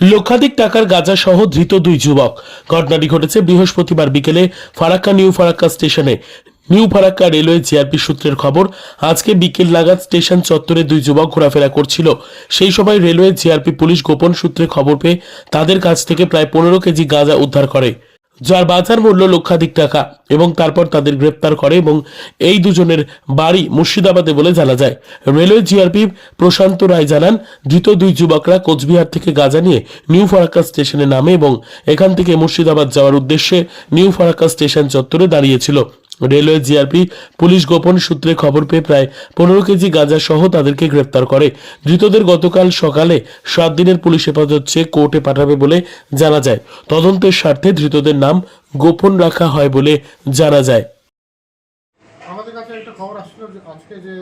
লক্ষাধিক টাকার গাঁজা সহ ধৃত দুই যুবক। ঘটনাটি ঘটেছে বৃহস্পতিবার বিকেলে ফারাক্কা নিউ ফারাক্কা স্টেশনে। নিউ ফারাক্কা রেলওয়ে জিআরপি সূত্রের খবর, আজকে বিকেল নাগাদ স্টেশন চত্বরে দুই যুবক ঘোরাফেরা করছিল। সেই সময় রেলওয়ে জিআরপি পুলিশ গোপন সূত্রে খবর পেয়ে তাদের কাছ থেকে প্রায় পনেরো কেজি গাঁজা উদ্ধার করে। যার বাজার মূল্য লক্ষাধিক টাকা এবং তারপর তাদের গ্রেপ্তার করে এবং এই দুজনের বাড়ি মুর্শিদাবাদে বলে জানা যায়। রেলওয়ে জিআরপি প্রশান্ত রায় জানান, ধৃত দুই যুবকরা কোচবিহার থেকে গাজা নিয়ে নিউ ফারাক্কা স্টেশনে নামে এবং এখান থেকে মুর্শিদাবাদ যাওয়ার উদ্দেশ্যে নিউ ফারাক্কা স্টেশন চত্বরে দাঁড়িয়েছিল। রেলওয়ে জিআরপি, পুলিশ গোপন সূত্রে খবর পেয়ে প্রায় পনেরো কেজি গাঁজা সহ তাদেরকে গ্রেপ্তার করে। ধৃতদের গতকাল সকালে সাত দিনের পুলিশ হেফাজত চেয়ে কোর্টে পাঠাবে বলে জানা যায়। তদন্তের স্বার্থে ধৃতদের নাম গোপন রাখা হয় বলে জানা যায়। আমাদের কাছে একটা খবর আসছিল যে আজকে যে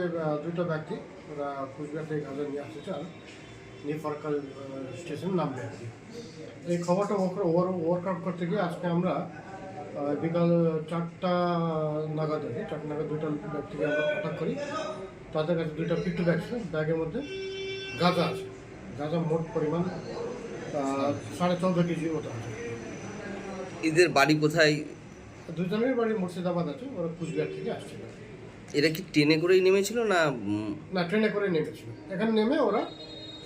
দুটো ব্যক্তি, ওরা কুচবিহার থেকে গাজা নিয়ে আসতে চান নিউ ফারাক্কা স্টেশন নামবে। এই খবরটা ওভার ওয়ার্কআউট করতে গিয়ে আজকে আমরা বিকাল চারটা নাগাদ কি চারটা নাগাদ দুটো ব্যক্তিকে আমরা আটক করি। তাদের কাছে দুইটা পিট্টু ব্যাগ ছিল ব্যাগের মধ্যে গাঁজা আছে। গাঁজা মোট পরিমাণ সাড়ে চৌদ্দ কেজির মতো আছে। এদের বাড়ি কোথায়? দুজনের বাড়ি মুর্শিদাবাদ আছে ওরা কুচবিহার থেকে আসছিল। এরা কি ট্রেনে করেই নেমেছিল না না ট্রেনে করে নেমেছিল। এখানে নেমে ওরা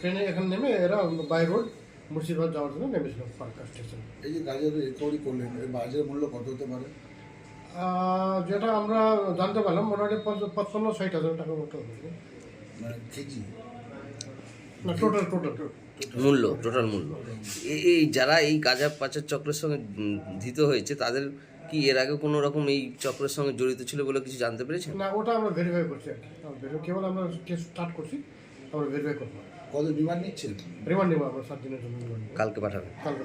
ট্রেনে এখানে নেমে এরা বাই রোড মুর্শিদাবাদ যাওয়ার জন্য নেমেছিল ফারাক্কা স্টেশন। এই যে গাজরের রিকভারি করলেন এর বাজার মূল্য কত হতে পারে? যেটা আমরা জানতে পারলাম মোটামুটি পঁচপান্ন ষাট হাজার টাকার মতো হবে। মানে কেজি? না টোটাল টোটাল মূল্য টোটাল মূল্য। এই যারা এই গাঁজা পাচার চক্রের সঙ্গে ধৃত হয়েছে তাদের কি এর আগে কোনো রকম এই চক্রের সঙ্গে জড়িত ছিল বলে কিছু জানতে পেরেছেন? না ওটা আমরা ভেরিফাই করছি আর কি। কেবল আমরা কেস স্টার্ট করছি আমরা ভেরিফাই করব। কত ডিমান্ড নিচ্ছেন? রিমান্ড নেব আমরা সাত দিনের জন্য নেব। কালকে পাঠাবেন। কালকে